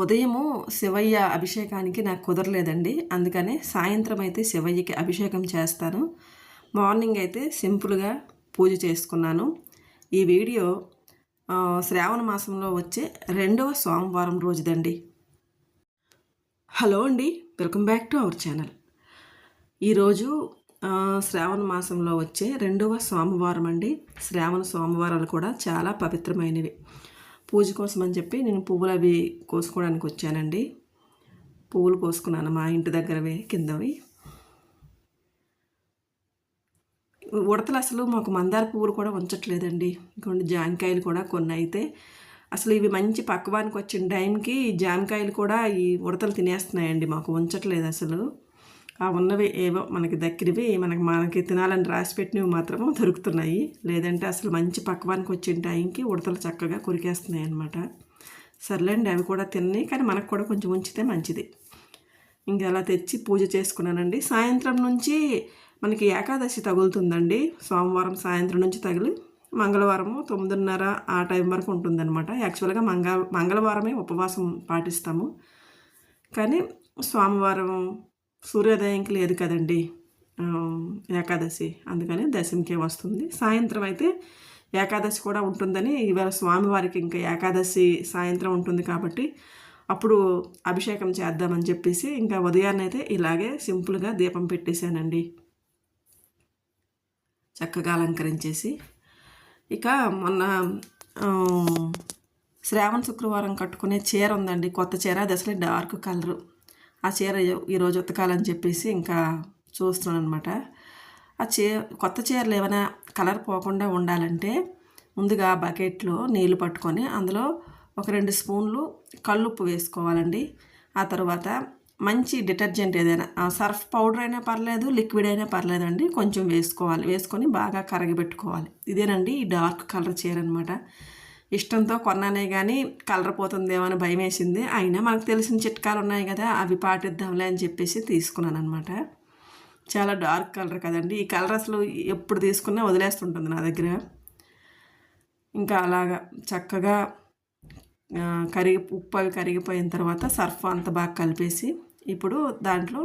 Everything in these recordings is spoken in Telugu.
ఉదయము శివయ్య అభిషేకానికి నాకు కుదరలేదండి. అందుకనే సాయంత్రం అయితే శివయ్యకి అభిషేకం చేస్తాను. మార్నింగ్ అయితే సింపుల్గా పూజ చేసుకున్నాను. ఈ వీడియో శ్రావణ మాసంలో వచ్చే రెండవ సోమవారం రోజుదండి. హలో అండి. Welcome back to our channel. ఈరోజు శ్రావణ మాసంలో వచ్చే రెండవ సోమవారం అండి శ్రావణ సోమవారాలు కూడా చాలా పవిత్రమైనవి. పూజ కోసం అని చెప్పి నేను పువ్వులు అవి కోసుకోవడానికి వచ్చానండి. పువ్వులు కోసుకున్నాను మా ఇంటి దగ్గరవే కిందవి. ఉడతలు అసలు మాకు మందార పువ్వులు కూడా ఉంచట్లేదండి ఇంకొన్ని జామకాయలు కూడా కొన్ని అయితే అసలు ఇవి మంచి పక్వానికి వచ్చిన టైంకి జామకాయలు కూడా ఈ ఉడతలు తినేస్తున్నాయండి మాకు ఉంచట్లేదు అసలు. ఆ ఉన్నవి ఏవో మనకి దక్కినవి మనకి మనకి తినాలని రాసి పెట్టినవి మాత్రము దొరుకుతున్నాయి. లేదంటే అసలు మంచి పక్వానికి వచ్చిన టైంకి ఉడతలు చక్కగా కొరికేస్తున్నాయి అనమాట సర్లేండి అవి కూడా తిన్నాయి కానీ మనకు కూడా కొంచెం ఉంచితే మంచిది. ఇంకా అలా తెచ్చి పూజ చేసుకున్నానండి. సాయంత్రం నుంచి మనకి ఏకాదశి తగులుతుందండి. సోమవారం సాయంత్రం నుంచి తగిలి మంగళవారము తొమ్మిదిన్నర ఆ టైం వరకు ఉంటుందన్నమాట. యాక్చువల్గా మంగ మంగళవారమే ఉపవాసం పాటిస్తాము. కానీ సోమవారం సూర్యోదయంకి లేదు కదండి. ఏకాదశి. అందుకని దశమికే వస్తుంది. సాయంత్రం అయితే ఏకాదశి కూడా ఉంటుందని ఇవాళ స్వామివారికి ఇంకా ఏకాదశి సాయంత్రం ఉంటుంది కాబట్టి అప్పుడు అభిషేకం చేద్దామని చెప్పేసి ఇంకా ఉదయాన్నైతే ఇలాగే సింపుల్గా దీపం పెట్టేశానండి. చక్కగా అలంకరించేసి. ఇక మొన్న శ్రావణ శుక్రవారం కట్టుకునే చీర ఉందండి. కొత్త చీర అది అసలు డార్క్ కలరు. ఆ చీర ఈరోజు ఉతకాలని చెప్పేసి ఇంకా చూస్తున్నాను అనమాట ఆ చీ కొత్త చీరలు ఏమైనా కలర్ పోకుండా ఉండాలంటే ముందుగా బకెట్లో నీళ్ళు పట్టుకొని అందులో ఒక రెండు స్పూన్లు కళ్ళుప్పు వేసుకోవాలండి. ఆ తర్వాత మంచి డిటర్జెంట్ ఏదైనా సర్ఫ్ పౌడర్ అయినా పర్లేదు లిక్విడ్ అయినా పర్లేదండి కొంచెం వేసుకోవాలి. వేసుకొని బాగా కరగబెట్టుకోవాలి. ఇదేనండి ఈ డార్క్ కలర్ చీర అనమాట ఇష్టంతో కొన్నానే కానీ కలర్ పోతుందేమో అని భయం వేసింది అయినా మనకు తెలిసిన చిట్కాలు ఉన్నాయి కదా అవి పాటిద్దాంలే అని చెప్పేసి తీసుకున్నాను అనమాట చాలా డార్క్ కలర్ కదండి. ఈ కలర్ అసలు ఎప్పుడు తీసుకున్నా వదిలేస్తుంటుంది నా దగ్గర. ఇంకా అలాగా చక్కగా కరిగి ఉప్పు అవి కరిగిపోయిన తర్వాత సర్ఫ్ అంత బాగా కలిపేసి ఇప్పుడు దాంట్లో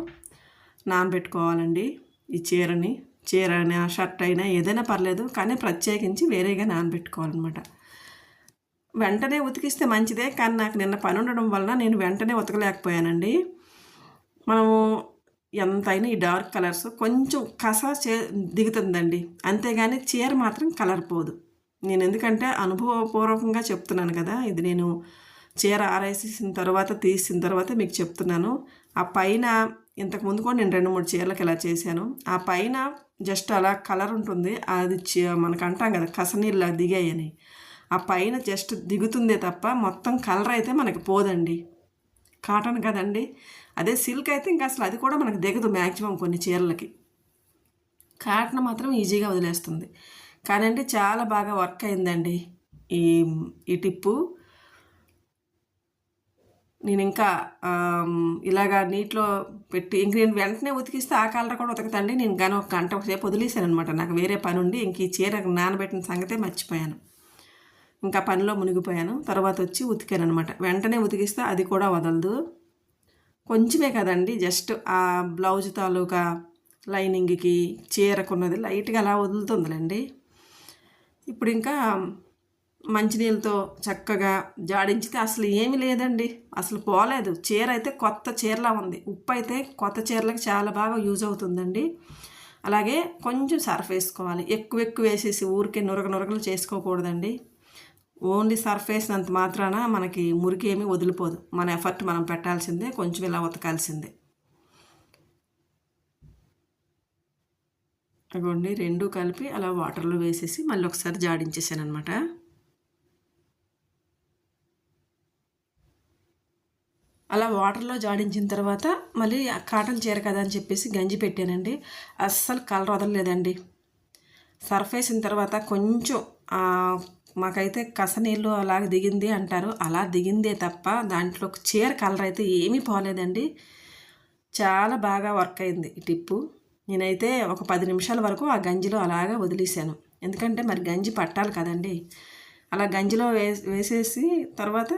నానబెట్టుకోవాలండి ఈ చీరని. చీర అయినా షర్ట్ అయినా ఏదైనా పర్లేదు కానీ ప్రత్యేకించి వేరేగా నానబెట్టుకోవాలన్నమాట వెంటనే ఉతికిస్తే మంచిదే కానీ నాకు నిన్న పని ఉండడం వలన నేను వెంటనే ఉతకలేకపోయానండి. మనము ఎంతైనా ఈ డార్క్ కలర్స్ కొంచెం కస చే దిగుతుందండి. అంతేగాని చీర మాత్రం కలర్ పోదు. నేను ఎందుకంటే అనుభవపూర్వకంగా చెప్తున్నాను కదా ఇది నేను చీర ఆరేసేసిన తర్వాత తీసిన తర్వాత మీకు చెప్తున్నాను. ఆ పైన ఇంతకు ముందు కూడా నేను రెండు మూడు చీరలకు ఇలా చేశాను. ఆ పైన జస్ట్ అలా కలర్ ఉంటుంది. అది చీ- మనకు అంటాం కదా కసనీళ్ళు దిగాయని. ఆ పైన జస్ట్ దిగుతుందే తప్ప మొత్తం కలర్ అయితే మనకి పోదండి. కాటన్ కదండి. అదే సిల్క్ అయితే ఇంకా అసలు అది కూడా మనకు దిగదు మ్యాక్సిమం కొన్ని చీరలకి. కాటన్ మాత్రం ఈజీగా వదిలేస్తుంది. కానీ అంటే చాలా బాగా వర్క్ అయిందండి ఈ ఈ టిప్పు నేను ఇంకా ఇలాగా నీటిలో పెట్టి ఇంక నేను వెంటనే ఉతికిస్తే ఆ కలర్ కూడా ఉతకదండి నేను కానీ ఒక గంట ఒకసేపు వదిలేసాను అనమాట నాకు వేరే పని ఉండి ఇంక ఈ చీర నానబెట్టిన సంగతే మర్చిపోయాను. ఇంకా పనిలో మునిగిపోయాను. తర్వాత వచ్చి ఉతికాను అనమాట వెంటనే ఉతికిస్తే అది కూడా వదలదు. కొంచెమే కదండి జస్ట్ ఆ బ్లౌజ్ తాలూకా లైనింగ్కి చీరకున్నది లైట్గా అలా వదులుతుందిలేండి. ఇప్పుడు ఇంకా మంచినీళ్ళతో చక్కగా జాడించితే అసలు ఏమీ లేదండి. అసలు పోలేదు. చీర అయితే కొత్త చీరలా ఉంది. ఉప్పు అయితే కొత్త చీరలకు చాలా బాగా యూజ్ అవుతుందండి. అలాగే కొంచెం సర్ఫ్ వేసుకోవాలి. ఎక్కువ ఎక్కువ వేసేసి ఊరికే నురగ నురగలు చేసుకోకూడదండి. ఓన్లీ సర్ఫేస్ అంత మాత్రాన మనకి మురికి ఏమీ వదిలిపోదు. మన ఎఫర్ట్ మనం పెట్టాల్సిందే కొంచెం ఇలా ఉతకాల్సిందే. అగోండి రెండు కలిపి అలా వాటర్లో వేసేసి మళ్ళీ ఒకసారి జాడించేసాను అనమాట అలా వాటర్లో జాడించిన తర్వాత మళ్ళీ ఆ కాటన్ చీర కదా అని చెప్పేసి గంజి పెట్టానండి. అస్సలు కలర్ వదలలేదండి. సర్ఫ్ వేసిన తర్వాత కొంచెం మాకైతే కస నీళ్ళు అలాగ దిగింది అంటారు. అలా దిగిందే తప్ప దాంట్లో చీర కలర్ అయితే ఏమీ పోలేదండి. చాలా బాగా వర్క్ అయింది ఈ టిప్పు. నేనైతే ఒక పది నిమిషాల వరకు ఆ గంజిలో అలాగా వదిలేసాను ఎందుకంటే మరి గంజి పట్టాలి కదండి. అలా గంజిలో వేసేసి తర్వాత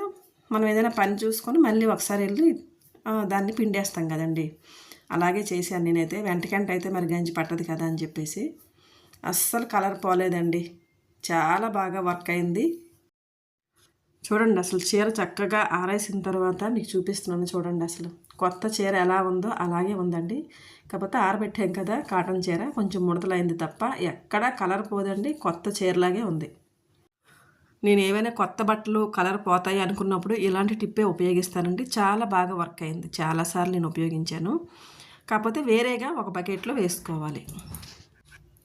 మనం ఏదైనా పని చూసుకొని మళ్ళీ ఒకసారి వెళ్ళి దాన్ని పిండేస్తాం కదండి. అలాగే చేశాను నేనైతే. వెంటకంట అయితే మరి గంజి పట్టదు కదా అని చెప్పేసి. అస్సలు కలర్ పోలేదండి. చాలా బాగా వర్క్ అయింది. చూడండి అసలు చీర చక్కగా ఆరేసిన తర్వాత మీకు చూపిస్తున్నాను చూడండి అసలు. కొత్త చీర ఎలా ఉందో అలాగే ఉందండి. కాకపోతే ఆరబెట్టాం కదా కాటన్ చీర కొంచెం ముడతలైంది తప్ప ఎక్కడా కలర్ పోదండి కొత్త చీరలాగే ఉంది. నేను ఏవైనా కొత్త బట్టలు కలర్ పోతాయి అనుకున్నప్పుడు ఇలాంటి టిప్పే ఉపయోగిస్తానండి. చాలా బాగా వర్క్ అయింది. చాలాసార్లు నేను ఉపయోగించాను. కాకపోతే వేరేగా ఒక బకెట్లో వేసుకోవాలి.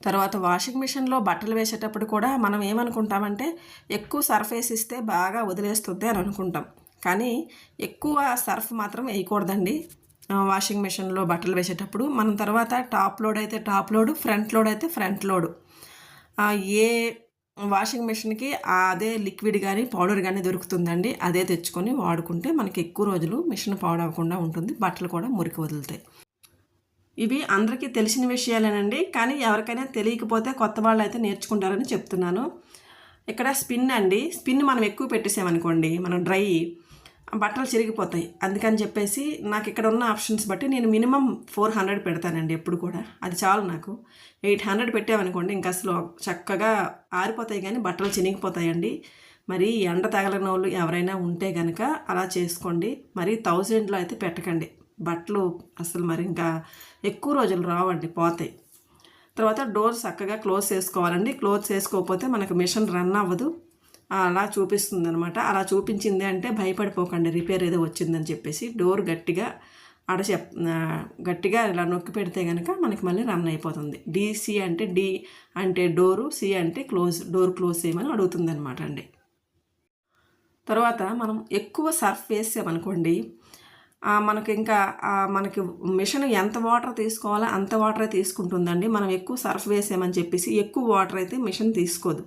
తర్వాత వాషింగ్ మిషన్లో బట్టలు వేసేటప్పుడు కూడా మనం ఏమనుకుంటామంటే ఎక్కువ సర్ఫ్ ఇస్తే బాగా వదిలేస్తుంది అని అనుకుంటాం. కానీ ఎక్కువ సర్ఫ్ మాత్రం వేయకూడదండి. వాషింగ్ మిషన్లో బట్టలు వేసేటప్పుడు. మనం తర్వాత టాప్ లోడ్ అయితే టాప్ లోడ్ ఫ్రంట్ లోడ్ అయితే ఫ్రంట్ లోడ్. ఏ వాషింగ్ మిషన్కి అదే లిక్విడ్ కానీ పౌడర్ కానీ దొరుకుతుందండి. అదే తెచ్చుకొని వాడుకుంటే మనకి ఎక్కువ రోజులు మిషన్ పాడవకుండా ఉంటుంది. బట్టలు కూడా మురికి వదులుతాయి. ఇవి అందరికీ తెలిసిన విషయాలేనండి కానీ ఎవరికైనా తెలియకపోతే కొత్త వాళ్ళు అయితే నేర్చుకుంటారని చెప్తున్నాను. ఇక్కడ స్పిన్ అండి స్పిన్ మనం ఎక్కువ పెట్టేసామనుకోండి మనం డ్రై బట్టలు చిరిగిపోతాయి. అందుకని చెప్పేసి నాకు ఇక్కడ ఉన్న ఆప్షన్స్ బట్టి నేను మినిమం ఫోర్ హండ్రెడ్ పెడతానండి ఎప్పుడు కూడా. అది చాలు నాకు. ఎయిట్ హండ్రెడ్ పెట్టామనుకోండి ఇంకా అసలు చక్కగా ఆరిపోతాయి కానీ బట్టలు చినిగిపోతాయండి. మరి ఎండ తగలని వాళ్ళు ఎవరైనా ఉంటే కనుక అలా చేసుకోండి. మరి థౌజండ్లో అయితే పెట్టకండి. బట్టలు అసలు మరి ఇంకా ఎక్కువ రోజులు రావండి పోతాయి. తర్వాత డోర్ చక్కగా క్లోజ్ చేసుకోవాలండి. క్లోజ్ చేసుకోకపోతే మనకు మిషన్ రన్ అవ్వదు. అలా చూపిస్తుంది అనమాట అలా చూపించింది అంటే భయపడిపోకండి రిపేర్ ఏదో వచ్చిందని చెప్పేసి డోర్ గట్టిగా ఆడ చెప్ గట్టిగా ఇలా నొక్కి పెడితే కనుక మనకి మళ్ళీ రన్ అయిపోతుంది. డిసి అంటే డి అంటే డోరు సి అంటే క్లోజ్ డోర్ క్లోజ్ చేయమని అడుగుతుంది అనమాట అండి. తర్వాత మనం ఎక్కువ సర్ఫ్ వేసామనుకోండి మనకి ఇంకా మనకి మిషన్ ఎంత వాటర్ తీసుకోవాలో అంత వాటరే తీసుకుంటుందండి. మనం ఎక్కువ సర్ఫ్ వేసామని చెప్పేసి ఎక్కువ వాటర్ అయితే మిషన్ తీసుకోదు.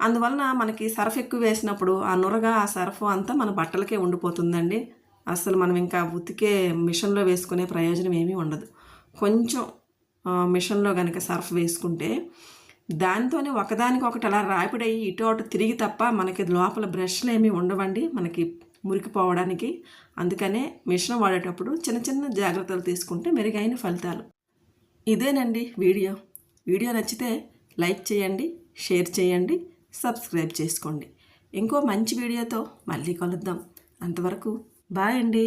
అందువలన మనకి సర్ఫ్ ఎక్కువ వేసినప్పుడు ఆ నురగ ఆ సర్ఫ్ అంతా మన బట్టలకే ఉండిపోతుందండి. అసలు మనం ఇంకా ఉతికే మిషన్లో వేసుకునే ప్రయోజనం ఏమీ ఉండదు. కొంచెం మిషన్లో కనుక సర్ఫ్ వేసుకుంటే దాంతోనే ఒకదానికి ఒకటి అలా రాపిడయ్యి ఇటు అటు తిరిగి తప్ప మనకి లోపల బ్రష్లు ఏమీ ఉండవండి. మనకి మురికిపోవడానికి. అందుకనే మిషన్ వాడేటప్పుడు చిన్న చిన్న జాగ్రత్తలు తీసుకుంటే మెరుగైన ఫలితాలు. ఇదేనండి వీడియో. వీడియో నచ్చితే లైక్ చేయండి షేర్ చేయండి సబ్స్క్రైబ్ చేసుకోండి. ఇంకో మంచి వీడియోతో మళ్ళీ కలుద్దాం. అంతవరకు బాయ్ అండి.